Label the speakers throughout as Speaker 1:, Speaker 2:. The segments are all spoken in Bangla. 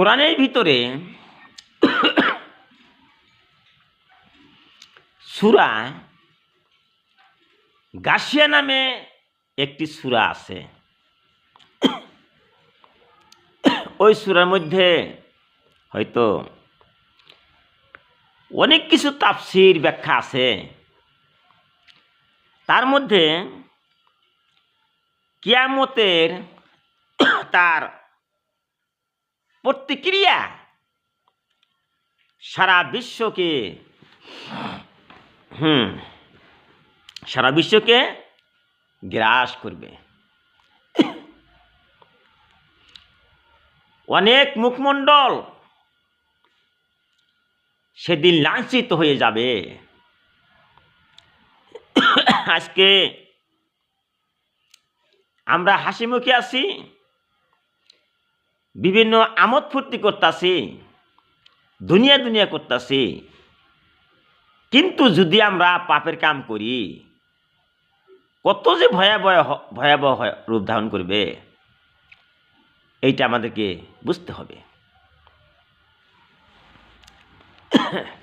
Speaker 1: কোরআনের ভিতরে সুরা গাশিয়া নামে একটি সুরা আছে। ওই সুরার মধ্যে হয়তো অনেক কিছু তাফসির ব্যাখ্যা আছে। তার মধ্যে কিয়ামতের তার প্রতিক্রিয়া সারা বিশ্বকে, হুম, সারা বিশ্বকে গ্রাস করবে। অনেক মুখমণ্ডল সেদিন লাঞ্ছিত হয়ে যাবে। আজকে আমরা হাসি মুখে আছি। বিভিন্ন আমোদ ফুর্তি করতেছি, দুনিয়া দুনিয়া করতেছি। কিন্তু যদি আমরা পাপের কাম করি, কত যে ভয়াবহ ভয়াবহ রূপ ধারণ করবে, এইটা আমাদেরকে বুঝতে হবে।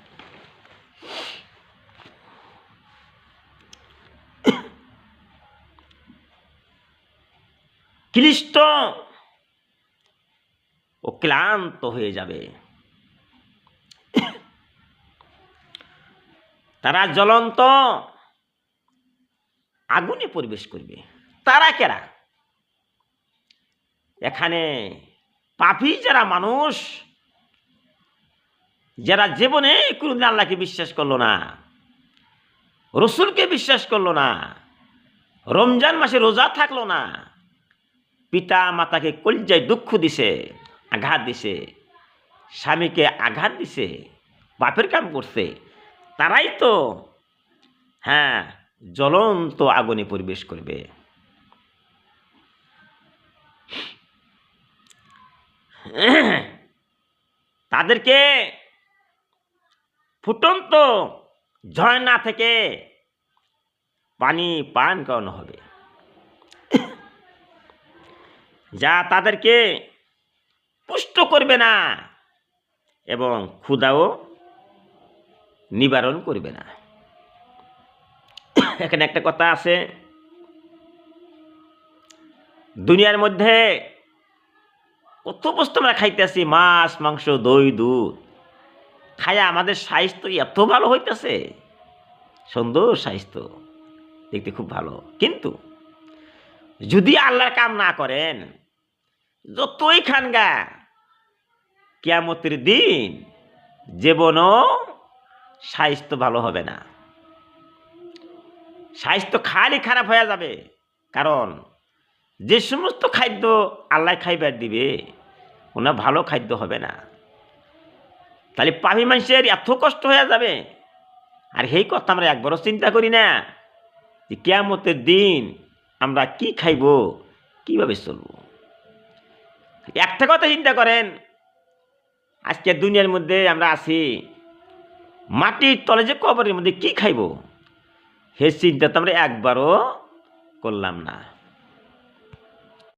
Speaker 1: ক্লিষ্ট ও ক্লান্ত হয়ে যাবে। তারা জ্বলন্ত, আগুনে পরিবেশ করবে। তারা কেরা? এখানে পাপি যারা মানুষ, যারা জীবনে কোনদিন আল্লাহকে বিশ্বাস করল না, রসুলকে বিশ্বাস করল না, রমজান মাসে রোজা থাকল না পিতা মাতাকে কলজায় দুঃখ দিছে। আঘাত দিছে, স্বামীকে আঘাত দিছে, বাপের কাম করছে, তারাই তো হ্যাঁ জ্বলন্ত আগুনে পরিবেশ করবে। তাদেরকে ফুটন্ত ঝর্ণা থেকে পানি পান করানো হবে। যা তাদেরকে পুষ্ট করবে না এবং ক্ষুদাও নিবারণ করবে না। এখানে একটা কথা আছে। দুনিয়ার মধ্যে কত বস্তু আমরা খাইতেছি, মাছ, মাংস, দই, দুধ। খায়া আমাদের স্বাস্থ্য এত ভালো হইতেছে। সুন্দর স্বাস্থ্য, দেখতে খুব ভালো। কিন্তু যদি আল্লাহর কাম না করেন, যতই খান গা কেয়ামতের দিন জীবনও স্বাস্থ্য ভালো হবে না। স্বাস্থ্য খালি খারাপ হয়ে যাবে। কারণ যে সমস্ত খাদ্য আল্লাহ খাইবার দিবে ওনা ভালো খাদ্য হবে না। তাহলে পাভি মানুষের এত কষ্ট হয়ে যাবে। আর সেই কথা আমরা একবারও চিন্তা করি না যে কেয়ামতের দিন আমরা কি খাইব, কীভাবে চলব। একটা কথা চিন্তা করেন আজকে দুনিয়ার মধ্যে আমরা আছি। মাটির তলে যে কবরের মধ্যে কি খাইব? সে চিন্তা তো আমরা একবারও করলাম না।